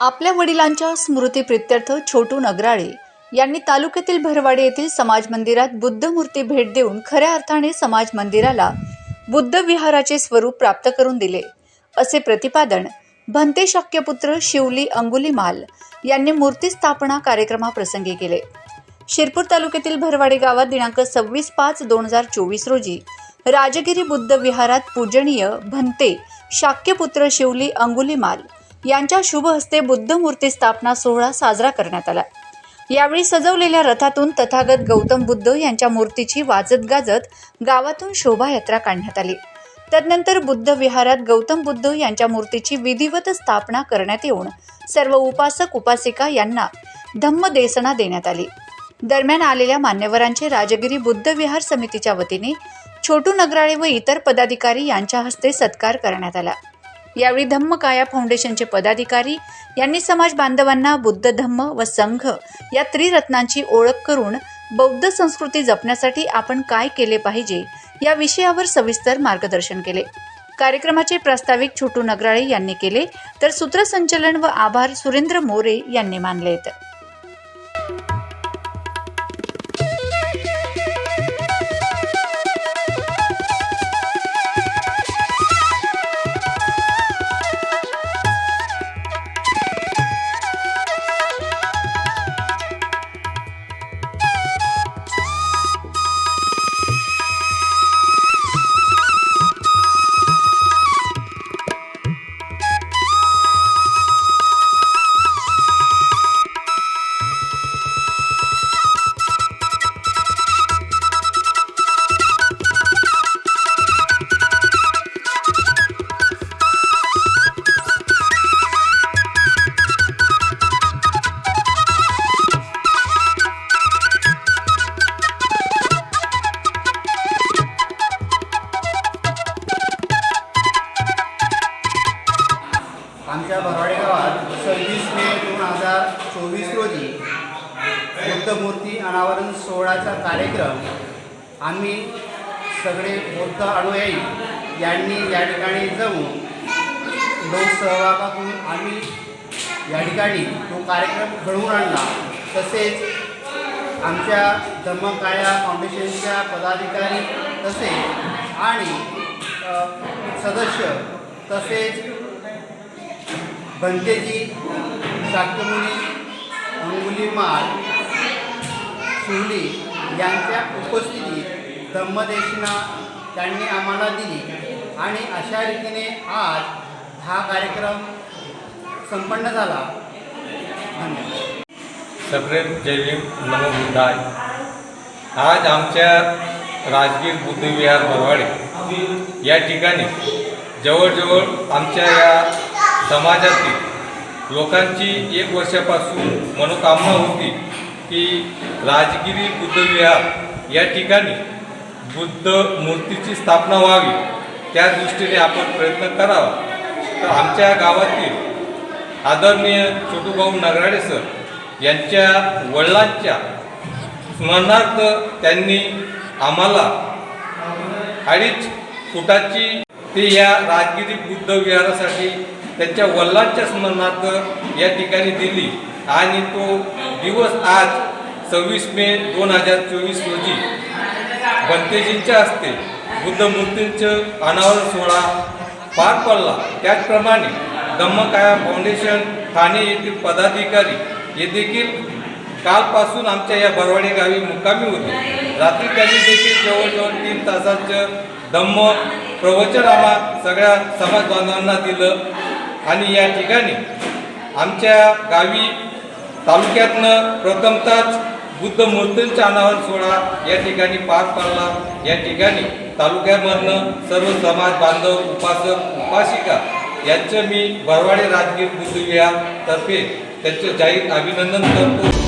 आपल्या वडिलांच्या स्मृतीप्रित्यर्थ छोटू नगराळे यांनी तालुक्यातील भरवाडी येथील समाज मंदिरात बुद्ध मूर्ती भेट देऊन खऱ्या अर्थाने समाज मंदिराला बुद्ध विहाराचे स्वरूप प्राप्त करून दिले. असे प्रतिपादन भंते शक्यपुत्र शिवली अंगुलीमाल यांनी मूर्ती स्थापना कार्यक्रमाप्रसंगी केले. शिरपूर तालुक्यातील भरवाडी गावात दिनांक सव्वीस पाच दोन हजार चोवीस रोजी राजगिरी बुद्ध विहारात पूजनीय भंते शाक्यपुत्र शिवली अंगुलीमाल यांच्या शुभ हस्ते बुद्ध मूर्ती स्थापना सोहळा साजरा करण्यात आला. यावेळी सजवलेल्या रथातून तथागत गौतम बुद्ध यांच्या मूर्तीची वाजत गाजत गावातून शोभायात्रा काढण्यात आली. तदनंतर बुद्ध विहारात गौतम बुद्ध यांच्या मूर्तीची विधिवत स्थापना करण्यात येऊन सर्व उपासक उपासिका यांना धम्मदेसना देण्यात आली. दरम्यान आलेल्या मान्यवरांचे राजगिरी बुद्ध विहार समितीच्या वतीने छोटू नगराळे व इतर पदाधिकारी यांच्या हस्ते सत्कार करण्यात आला. यावेळी धम्मकाया फाउंडेशनचे पदाधिकारी यांनी समाज बांधवांना बुद्ध धम्म व संघ या त्रिरत्नांची ओळख करून बौद्ध संस्कृती जपण्यासाठी आपण काय केले पाहिजे या विषयावर सविस्तर मार्गदर्शन केले. कार्यक्रमाचे प्रास्ताविक छोटू नगराळे यांनी केले तर सूत्रसंचलन व आभार सुरेंद्र मोरे यांनी मानले आहेत आमच्या भरवाडे गावात सव्वीस मे दोन हजार चोवीस रोजी बुद्धमूर्ती अनावरण सोहळ्याचा कार्यक्रम आम्ही सगळे बौद्ध अनुयायी यांनी या ठिकाणी जाऊन लोक सहभागातून आम्ही या ठिकाणी तो कार्यक्रम घडवून आणला. तसेच आमच्या धम्मकाया फाउंडेशनच्या पदाधिकारी तसेच आणि सदस्य तसेच भंतेजी शाक्यमुनी अंगुलीमाल शिवली यांच्या उपस्थितीत धम्मदेशना त्यांनी आम्हाला दिली. आणि अशा रीतीने आज हा कार्यक्रम संपन्न झाला. धन्यवाद. सप्रेम जयभीम नमो बुद्धाय. आज आमच्या राजगीर बुद्धविहार भरवाडे. या ठिकाणी जवळजवळ आमच्या या समाजातील लोकांची एक वर्षापासून मनोकामना होती की राजगिरी बुद्धविहार या ठिकाणी बुद्ध मूर्तीची स्थापना व्हावी. त्या दृष्टीने आपण प्रयत्न करावा. तर आमच्या गावातील आदरणीय छोटूभाऊ नगराडे सर यांच्या वडिलांच्या स्मरणार्थ त्यांनी आम्हाला अडीच फुटाची ते या राजगिरी बुद्ध विहारासाठी त्यांच्या वल्लांच्या स्मरणार्थ या ठिकाणी दिली. आणि तो दिवस आज सव्वीस मे दोन हजार चोवीस रोजी बंतेजींच्या हस्ते बुद्ध मूर्तींचं अनावरण सोहळा पार पडला. त्याचप्रमाणे धम्मकाया फाउंडेशन ठाणे येथील पदाधिकारी हे देखील कालपासून आमच्या या बरवाडी गावी मुक्कामी होते. रात्री त्यांनी देखील जवळजवळ तीन तासाचं धम्म प्रवचन आम्हा सगळ्या समाज बांधवांना दिलं. आणि या ठिकाणी आमच्या गावी तालुक्यातनं प्रथमतःच बुद्ध मूर्तींचा अनावरण सोहळा या ठिकाणी पार पडला. या ठिकाणी तालुक्यामधनं सर्व समाज बांधव उपासक उपासिका यांचं मी भरवाडे राजगीर बुद्ध तर्फे त्यांचं जाहीर अभिनंदन करतो.